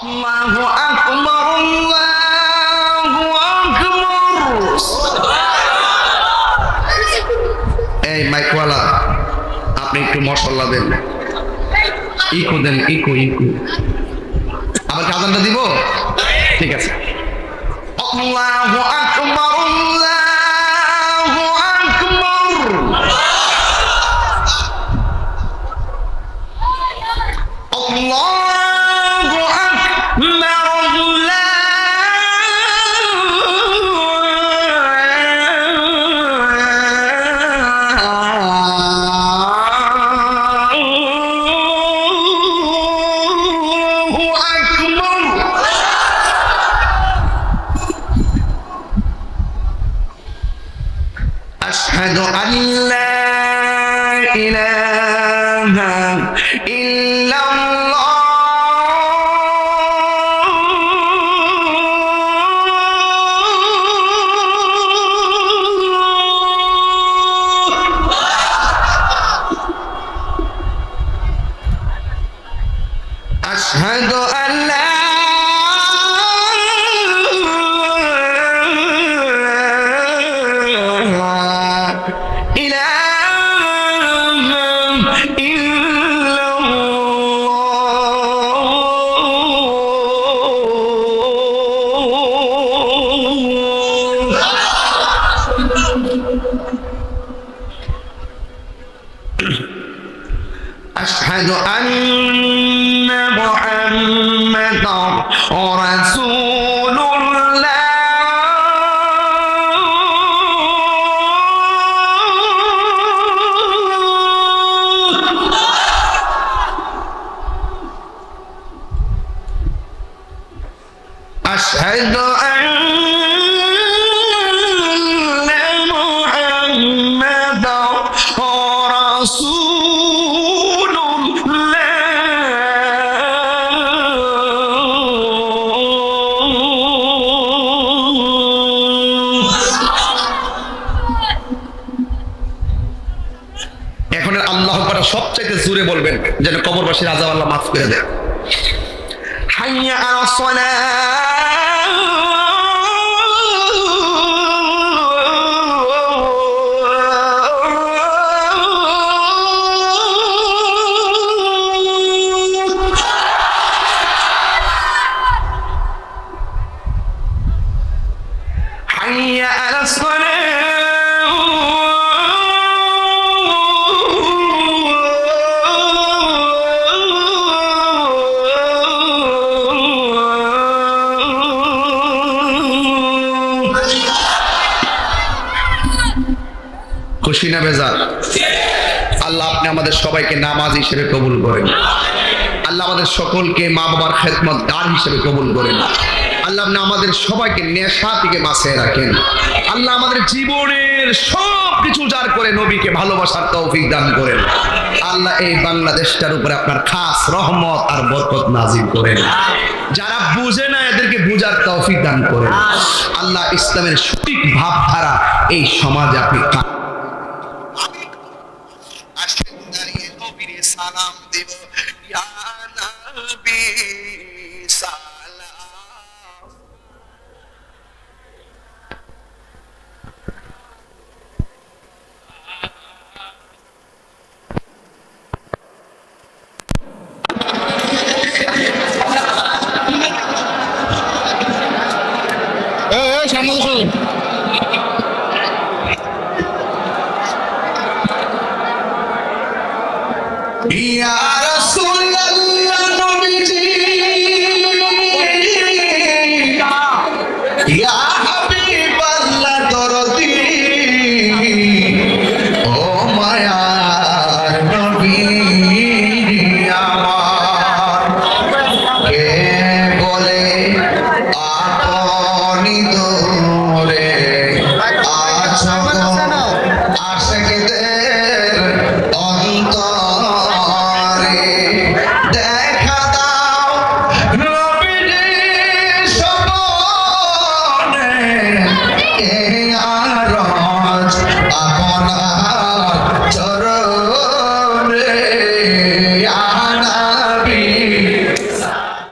আল্লাহু আকবার আল্লাহু আকবার এই মাইকওয়ালা আপনি একটু মশলা দেন। ইকো দেন ইকো ইকো। আবার কাজানটা দিব? ঠিক আছে। আল্লাহু আকবার আল্লাহু আকবার আল্লাহ ইল্লাল্লাহ أشهد أن محمدا رسول الله এখন আল্লাহ পারা সবচাইতে জোরে বলবেন যেন কবরবাসী রাজা আল্লাহ মাফ করে দেয় হাইয়া আলা حي على الصلاة খুশি না বেজার আল্লাহ আপনি আমাদের সবাইকে নামাজ হিসেবে কবুল করেন আল্লাহ আমাদের সকলকে মা বাবার খেদমত দান হিসেবে কবুল করেন আল্লাহ আপনি আমাদের সবাইকে নেশা থেকে বাঁচিয়ে রাখেন। আল্লাহ আমাদের জীবনের সব কিছু উজাড় করে নবীকে ভালোবাসার তৌফিক দান করেন। আল্লাহ এই বাংলাদেশটার উপরে আপনার খাস রহমত আর বরকত নাজিল করেন। যারা বুঝে না, এদেরকে বুঝার তৌফিক দান করেন। আল্লাহ ইসলামের সঠিক ভাবধারা এই সমাজে আপনি সালাম দেব। ইয়া নবী। আলী সাহেব ইয়া রাসূলুল্লাহ নবীজি ইয়া হাবিবাল্লাহ দরদি ও মায়ার নবী আমার কে বলে আপনি তো amores.